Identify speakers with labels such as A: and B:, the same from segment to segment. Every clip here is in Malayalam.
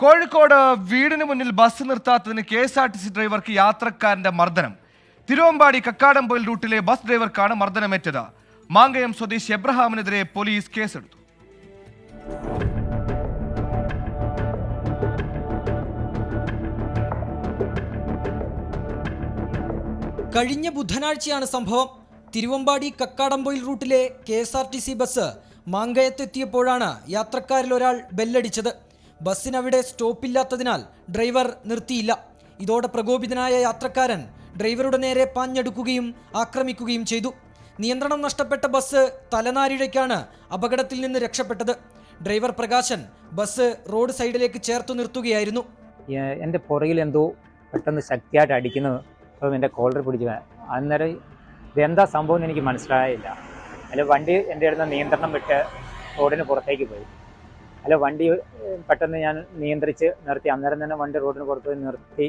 A: കോഴിക്കോട് വീടിന് മുന്നിൽ bus നിർത്താത്തതിന് K S R T C ഡ്രൈവർക്ക് യാത്രക്കാരന്റെ മർദ്ദനം. തിരുവമ്പാടി കക്കാടംപൊയിൽ റൂട്ടിലെ ബസ് ഡ്രൈവർക്കാണ് മർദ്ദനമേറ്റത്. മാങ്കയം സ്വദേശി എബ്രഹാമിനെതിരെ പോലീസ് കേസെടുത്തു.
B: കഴിഞ്ഞ ബുധനാഴ്ചയാണ് സംഭവം. Thiruvambady Kakkadampoyil റൂട്ടിലെ K S R T C bus മാങ്കയത്തെത്തിയപ്പോഴാണ് യാത്രക്കാരിൽ ഒരാൾ ബെല്ലടിച്ചത്. ബസ്സിനവിടെ സ്റ്റോപ്പില്ലാത്തതിനാൽ ഡ്രൈവർ നിർത്തിയില്ല. ഇതോടെ പ്രകോപിതനായ യാത്രക്കാരൻ ഡ്രൈവറുടെ നേരെ പാഞ്ഞെടുക്കുകയും ആക്രമിക്കുകയും ചെയ്തു. നിയന്ത്രണം നഷ്ടപ്പെട്ട ബസ് തലനാരിഴയ്ക്കാണ് അപകടത്തിൽ നിന്ന് രക്ഷപ്പെട്ടത്. ഡ്രൈവർ പ്രകാശൻ ബസ് റോഡ് സൈഡിലേക്ക് ചേർത്തു നിർത്തുകയായിരുന്നു.
C: എന്റെ പുറകിൽ എന്തോ പെട്ടെന്ന് ശക്തിയായിട്ട് അടിക്കുന്നത് അപ്പം എന്റെ കോളർ പിടിച്ചു അന്നേരം ഇതെന്താ സംഭവം എന്ന് എനിക്ക് മനസ്സിലായില്ല. അല്ല വണ്ടി എന്റെ അടുത്ത് നിയന്ത്രണം വിട്ട് റോഡിന് പുറത്തേക്ക് പോയി. അല്ല വണ്ടി പെട്ടെന്ന് ഞാൻ നിയന്ത്രിച്ച് നിർത്തി. അന്നേരം തന്നെ വണ്ടി റോഡിന് പുറത്ത് നിർത്തി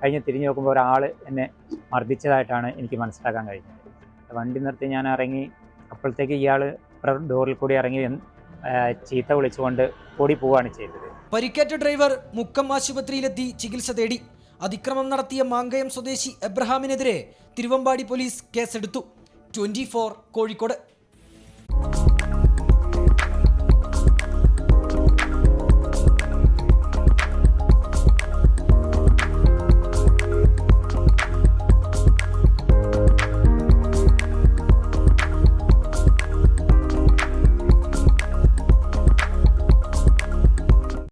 C: കഴിഞ്ഞ് തിരിഞ്ഞു നോക്കുമ്പോൾ ഒരാൾ എന്നെ മർദ്ദിച്ചതായിട്ടാണ് എനിക്ക് മനസ്സിലാക്കാൻ കഴിഞ്ഞത്. വണ്ടി നിർത്തി ഞാൻ ഇറങ്ങി. അപ്പോഴത്തേക്ക് ഇയാൾ ഡോറിൽ കൂടി ഇറങ്ങി ചീത്ത വിളിച്ചുകൊണ്ട് ഓടി പോവുകയാണ് ചെയ്തത്.
B: പരിക്കേറ്റ ഡ്രൈവർ മുക്കം ആശുപത്രിയിലെത്തി ചികിത്സ തേടി. അതിക്രമം നടത്തിയ മാങ്കയം സ്വദേശി എബ്രഹാമിനെതിരെ തിരുവമ്പാടി പോലീസ് കേസെടുത്തു. ട്വന്റി കോഴിക്കോട്.